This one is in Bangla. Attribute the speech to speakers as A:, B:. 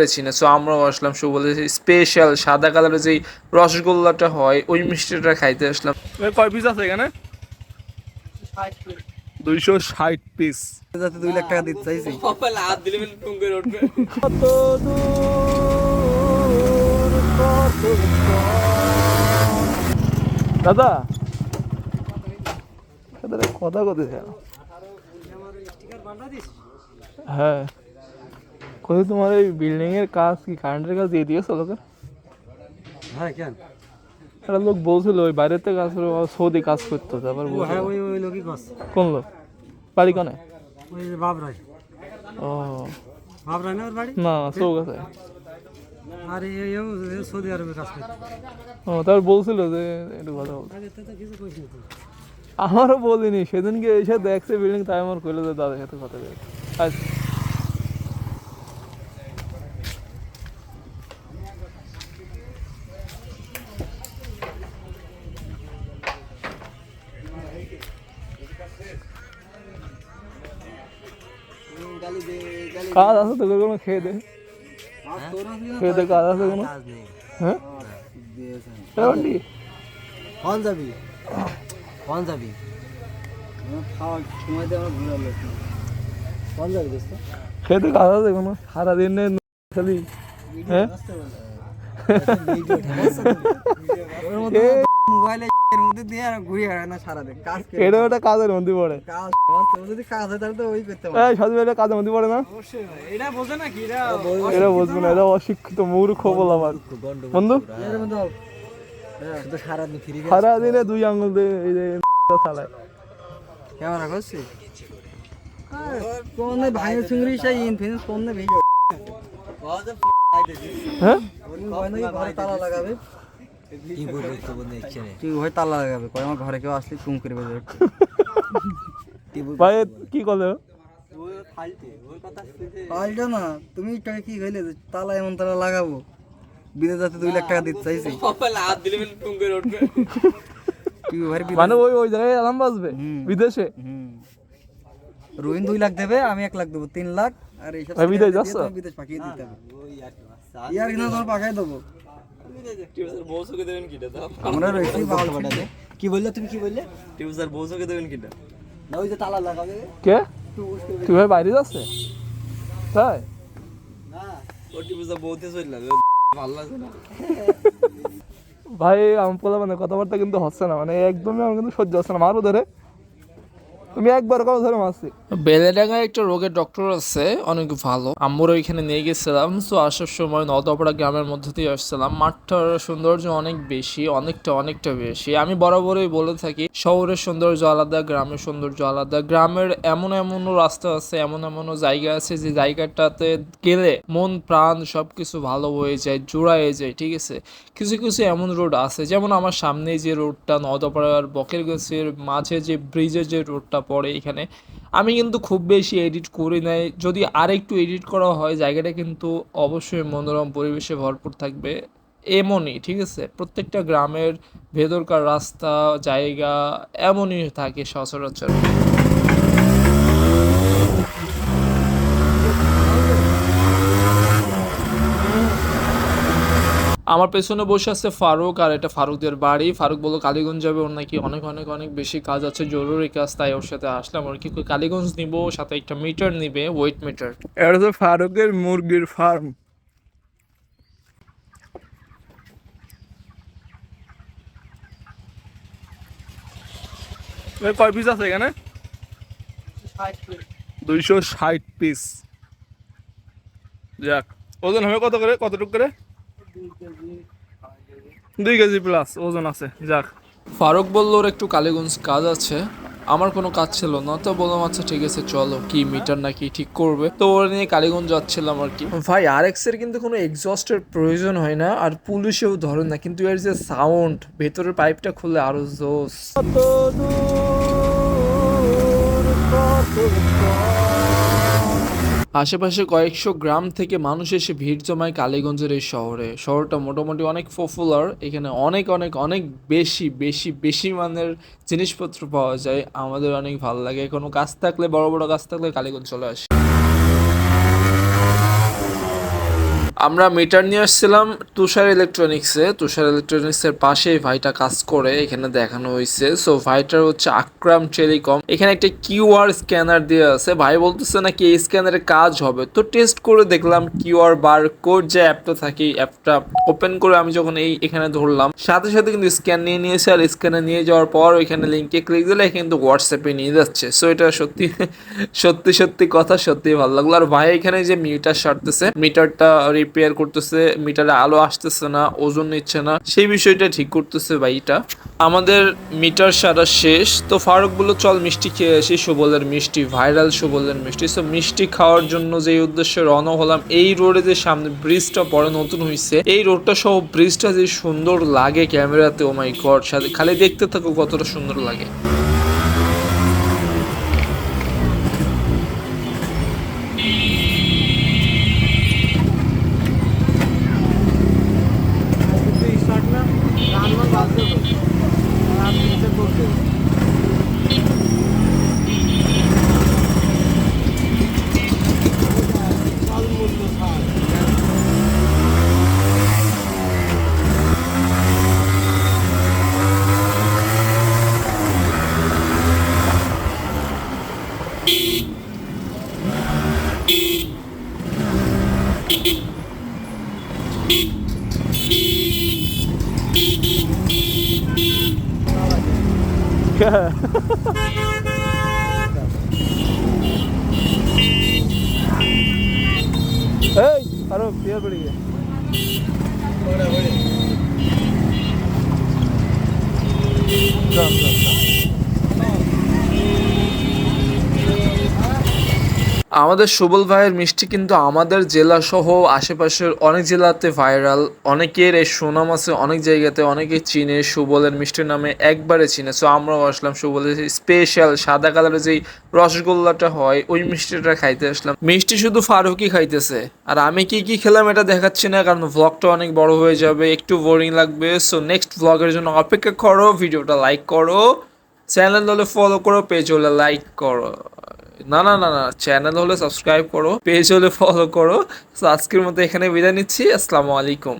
A: পেরেছি না সো আমরাও আসলাম সো বলে স্পেশাল সাদা কালারের যেই রসগোল্লাটা হয় ওই মিষ্টিটা খাইতে আসলাম। কয় পিস আছে এখানে? দুইশো ষাট পিস
B: যাতে দুই লাখ টাকা দিতে চাইছি।
A: কত দাদা? দাদা কথা কথা হ্যাঁ। কোথায় তোমার ওই বিল্ডিং এর কাজ কি কারেন্টের কাজ দিয়ে দিয়েছ লোকে
B: হ্যাঁ কেন?
A: একটা লোক বলছিল ওই বাইরেতে কাজ করে সৌদি কাজ করতো তারপর
B: হ্যাঁ ওই ওই লোকই
A: কোন লোক? বাড়ি কনে?
B: ওই যে বাবরাই।
A: ও।
B: বাবরাই না ওর বাড়ি? আর সৌদি আরবে কাজ
A: ও তারপর বলছিল যে একটু কথা বল। আমারও বলিনি সেদিনকে এসে দেখছে বিল্ডিং তাই আমার কইলো যে দাদার সাথে কথা আচ্ছা কাজ আছে তো কোনো খেয়ে দে। খেয়ে দে কাজ আছে কোনো? হ্যাঁ?
B: কোন যাবি? কোন যাবি? সময় দিয়ে আমরা ঘুরে আলো যাবি দোস্ত?
A: খেয়ে দে কাজ আছে কোনো? সারাদিন খালি। হ্যাঁ?
B: মোবাইলে এর মধ্যে দিয়ে আর ঘুরে আর না সারা দিন কাজ করে।
A: এটা ওটা কাজের মধ্যে পড়ে।
B: কাজ যদি কাজ হয় তাহলে তো ওই করতে হবে
A: এই সাজু এটা কাজের মধ্যে পড়ে না?
B: অবশ্যই এটা বোঝে না কি? এটা
A: এটা বুঝবে না। এটা অশিক্ষিত মূর্খ বল আমার বন্ধু
B: এর মধ্যে শুধু দিন
A: সারাদিনে দুই আঙুল দিয়ে এই যে চালায়।
B: ক্যামেরা করছি? কোন ভাঙে চিংড়ি সেই ইনফিনিক্স কোন ভিডিও
A: হ্যাঁ?
B: ঘরে তালা লাগাবে?
C: কি বলব তো বন্ধু ইচ্ছে নেই
B: কি তালা লাগাবে কয় আমার ঘরে কেউ আসলে চুম করে বেজে
A: ভাই কি করলে?
B: পাল্টা না তুমি টাকা কি তালা এমন তালা লাগাবো? বিদেশ যাতে দুই লাখ টাকা দিতে চাইছি।
A: মানে ওই ওই জায়গায় অ্যালার্ম বাজবে বিদেশে?
B: হুম। রোহিন দুই লাখ দেবে আমি এক লাখ দেবো তিন লাখ। আর এইসব
A: বিদেশ যাচ্ছ?
B: বিদেশ পাঠিয়ে দিতে হবে। ইয়ার কিনা তোমার পাঠাই দেবো। আমরা রয়েছি।
C: কি বললে তুমি কি বললে?
D: বউসকে দেবেন কিটা?
C: না ওই যে তালা লাগাবে
A: কে? তুই ভাই বাইরে যাচ্ছে? তাই?
D: ও বউতে চলে যাবে। ভালো লাগছে না।
A: ভাই আমি বলা মানে কথাবার্তা কিন্তু হচ্ছে না। মানে একদমই আমার কিন্তু সহ্য হচ্ছে না। মারো ধরে। তুমি একবার কবে ধরে মারছি। বেলেডাঙ্গায় একটা রোগের ডক্টর আছে, অনেক ভালো। আমরা ওইখানে নিয়ে গেছিলাম তো আসার সময় নদপাড়া গ্রামের মধ্যে দিয়ে আসছিলাম। মাঠটার সৌন্দর্য অনেক বেশি, অনেকটা অনেকটা বেশি। আমি বরাবরই বলে থাকি, শহরের সৌন্দর্য আলাদা, গ্রামের সৌন্দর্য আলাদা। গ্রামের এমন এমনও রাস্তা আছে, এমন এমনও জায়গা আছে যে জায়গাটাতে গেলে মন, প্রাণ সবকিছু ভালো হয়ে যায়, জোড়ায় যায়, ঠিক আছে? কিছু কিছু এমন রোড আছে, যেমন আমার সামনে যে রোডটা নদপাড়ার বকের গাছের মাঝে যে ব্রিজের যে রোডটা পড়ে এখানে, আমি কিন্তু খুব বেশি এডিট করি নাই যদি আর একটু এডিট করা হয়, জায়গাটা কিন্তু অবশ্যই মনোরম পরিবেশে ভরপুর থাকবে। এমনই, ঠিক আছে? প্রত্যেকটা গ্রামের ভেতরকার রাস্তা, জায়গা এমনই থাকে সচরাচর। আমার পেছনে বসে আছে ফারুক আর এটা ফারুকদের বাড়ি। ফারুক বলল, কালীগঞ্জ যাবে? ওর নাকি অনেক অনেক অনেক বেশি কাজ আছে, জরুরি কাজ, তাই ওর সাথে আসলাম। আর কি কালীগঞ্জ নিব, সাথে একটা মিটার নিবে ওয়েট মিটার এটা হচ্ছে ফারুকের মুরগির ফার্ম কয় পিস আছে এখানে? দুইশো ষাট পিস যাক, ওজন হবে কত করে? কতটুকু করে? দুই কেজি প্লাস ওজন আছে যাক। ফারুক বলল ওর একটু কালীগঞ্জ কাজ আছে। আমার কোনো কাজ ছিল না তো বললাম আচ্ছা ঠিক আছে চলো। কি মিটার নাকি ঠিক করবে? তো ওর নিয়ে কালীগঞ্জ যাচ্ছিলাম আর কি। ভাই আর এক্সের কিন্তু কোনো এক্সস্টের প্রয়োজন হয় না আর পুলিশেও ধরে না কিন্তু এর যে সাউন্ড ভেতরের পাইপটা খুললে আরও জোস। আশেপাশে কয়েকশো গ্রাম থেকে মানুষ এসে ভিড় জমায় কালীগঞ্জের এই শহরে। শহরটা মোটামুটি অনেক পপুলার এখানে অনেক অনেক অনেক বেশি বেশি বেশি মানের জিনিসপত্র পাওয়া যায়। আমাদের অনেক ভালো লাগে। কোনো কাজ থাকলে, বড় বড় কাজ থাকলে কালীগঞ্জ চলে আসে। আমরা মিটার নিয়ে আসছিলাম তুষার ইলেকট্রনিক্সে তুষার ইলেকট্রনিক্সের পাশেই ভাইটা কাজ করে, এখানে দেখানো হয়েছে সো ভাইটার হচ্ছে আকরাম টেলিকম এখানে একটা কিউআর স্ক্যানার দেওয়া আছে। ভাই বলতেছে নাকি এই স্ক্যানারের কাজ হবে। তো টেস্ট করে দেখলাম কিউআর বার কোড যে অ্যাপটা থাকে অ্যাপটা ওপেন করে আমি যখন এই এখানে ধরলাম, সাথে সাথে কিন্তু স্ক্যান নিয়ে নিয়েছে। আর স্ক্যানে নিয়ে যাওয়ার পর ওইখানে লিঙ্কে ক্লিক দিলে কিন্তু হোয়াটসঅ্যাপে নিয়ে যাচ্ছে। সো এটা সত্যি সত্যি সত্যি কথা, সত্যি ভালো লাগল। আর ভাই এখানে যে মিটার সারতেছে মিটারটা রিপেয়ার করতেছে মিটারে আলো আসতেছে না, ওজন নিচ্ছে না, সেই বিষয়টা ঠিক করতেছে ভাইটা আমাদের মিটার সারা শেষ। তো ফারুক বলল, চল মিষ্টি খেয়ে আসি, সুবলের মিষ্টি ভাইরাল সুবলের মিষ্টি। সো মিষ্টি খাওয়ার জন্য যে উদ্দেশ্যে রওনা হলাম, এই রোডে যে সামনে ব্রিজটা পরে নতুন হয়েছে এই রোডটা সহ ব্রিজটা যে সুন্দর লাগে ক্যামেরাতে ও মাই গড সাথে খালি দেখতে থাকো কতটা সুন্দর লাগে। এই আরও বিয়ে পড়ে গিয়ে যান, যান, যান। আমাদের সুবল ভাইয়ের মিষ্টি কিন্তু আমাদের জেলা সহ আশেপাশের অনেক জেলাতে ভাইরাল অনেকের এই সুনাম আছে অনেক জায়গাতে, অনেকে চিনে সুবলের মিষ্টির নামে একবারে চিনে। সো আমরাও আসলাম সুবলের স্পেশাল সাদা কালারের যেই রসগোল্লাটা হয়, ওই মিষ্টিটা খাইতে আসলাম। মিষ্টি শুধু ফারুকই খাইতেছে। আর আমি কি কি খেলাম এটা দেখাচ্ছি না, কারণ ভ্লগটা অনেক বড় হয়ে যাবে, একটু বোরিং লাগবে। সো নেক্সট ভ্লগের জন্য অপেক্ষা করো, ভিডিওটা লাইক করো চ্যানেল হলে ফলো করো পেজ হলে লাইক করো। না না না না চ্যানেল হলে সাবস্ক্রাইব করো পেজ হলে ফলো করো। তো আজকের মতো এখানে বিদায় নিচ্ছি। আসসালামু আলাইকুম।